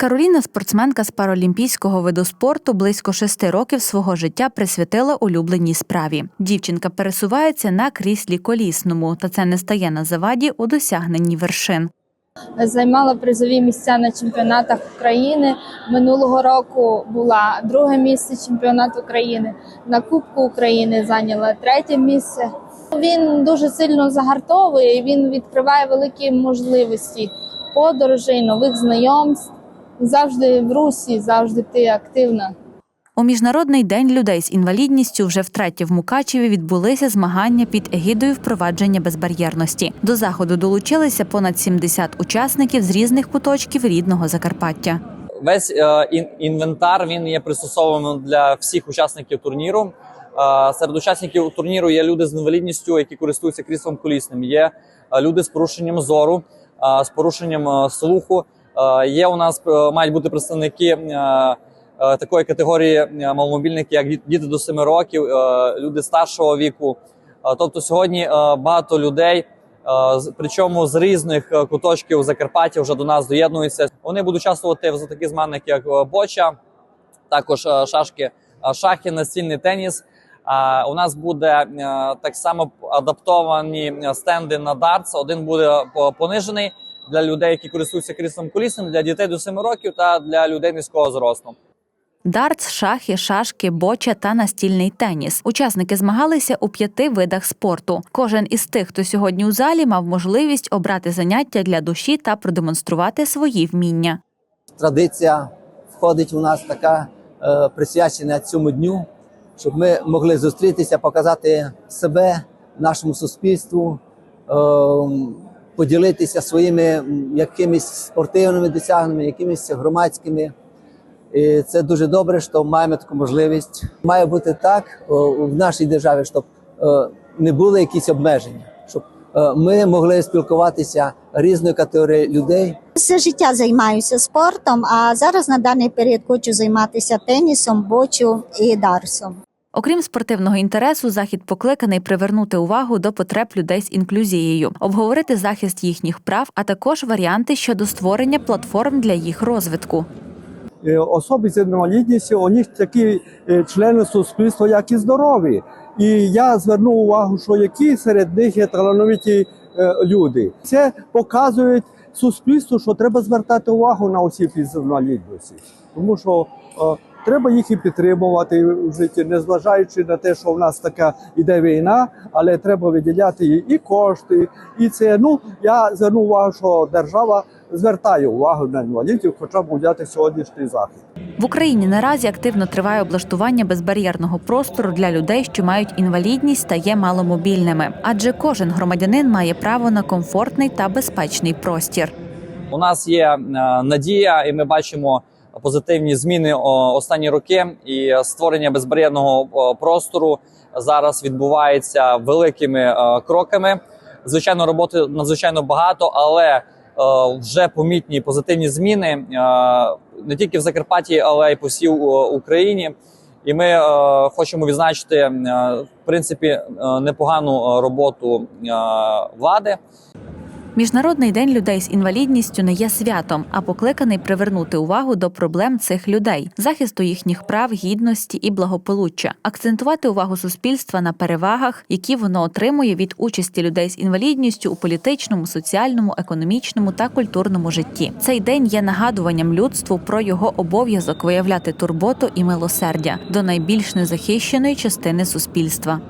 Кароліна, спортсменка з паралімпійського виду спорту, близько шести років свого життя присвятила улюбленій справі. Дівчинка пересувається на кріслі колісному, та це не стає на заваді у досягненні вершин. Займала призові місця на чемпіонатах України. Минулого року була друге місце чемпіонату України. На Кубку України зайняла третє місце. Він дуже сильно загартовує. Він відкриває великі можливості подорожей, нових знайомств. Завжди в русі, завжди ти активна. У міжнародний день людей з інвалідністю вже втретє в Мукачеві відбулися змагання під егідою впровадження безбар'єрності. До заходу долучилися понад 70 учасників з різних куточків рідного Закарпаття. Весь е, ін- інвентар він є пристосованим для всіх учасників турніру. Е, серед учасників турніру є люди з інвалідністю, які користуються кріслом колісним. Є е, люди з порушенням зору, е, з порушенням е, слуху. Е, є у нас е, мають бути представники е, такої категорії маломобільних, як діти до 7 років, люди старшого віку. Тобто сьогодні багато людей. Причому з різних куточків Закарпаття вже до нас доєднуються. Вони будуть участвувати в таких змаганнях, як боча, також шашки, шахи, настільний теніс. У нас буде так само адаптовані стенди на дартс. Один буде по- понижений для людей, які користуються кріслом колісним, для дітей до 7 років та для людей низького зросту. Дартс, шахи, шашки, боча та настільний теніс. Учасники змагалися у п'яти видах спорту. Кожен із тих, хто сьогодні у залі, мав можливість обрати заняття для душі та продемонструвати свої вміння. традиція входить у нас така е, присвячена цьому дню, щоб ми могли зустрітися, показати себе нашому суспільству, е, поділитися своїми якимись спортивними досягненнями, якимись громадськими. І це дуже добре, що маємо таку можливість. Має бути так в нашій державі, щоб е, не були якісь обмеження, щоб е, ми могли спілкуватися різною категорією людей. Все життя займаюся спортом, а зараз на даний період хочу займатися тенісом, бочу і дарсом. Окрім спортивного інтересу, захід покликаний привернути увагу до потреб людей з інклюзією, обговорити захист їхніх прав, а також варіанти щодо створення платформ для їх розвитку. Е, особи з інвалідністю, у них такі е, члени суспільства, як і здорові. І я звернув увагу, що які серед них є талановиті е, люди. Це показує суспільству, що треба звертати увагу на осіб із інвалідності, тому що треба їх і підтримувати в житті, незважаючи на те, що в нас така іде війна, але треба виділяти і- і кошти, і це. Ну я звернув увагу, що держава звертає увагу на інвалідів, хоча б взяти сьогоднішній захід. В Україні наразі активно триває облаштування безбар'єрного простору для людей, що мають інвалідність та є маломобільними, адже кожен громадянин має право на комфортний та безпечний простір. У нас є е, надія, і ми бачимо позитивні зміни останні роки. І створення безбар'єрного простору зараз відбувається великими е, кроками. Звичайно, роботи надзвичайно багато, але е, вже помітні позитивні зміни е, не тільки в Закарпатті, але й по всій Україні. І ми хочемо відзначити в принципі непогану роботу влади. Міжнародний день людей з інвалідністю не є святом, а покликаний привернути увагу до проблем цих людей, захисту їхніх прав, гідності і благополуччя, акцентувати увагу суспільства на перевагах, які воно отримує від участі людей з інвалідністю у політичному, соціальному, економічному та культурному житті. Цей день є нагадуванням людству про його обов'язок виявляти турботу і милосердя до найбільш незахищеної частини суспільства.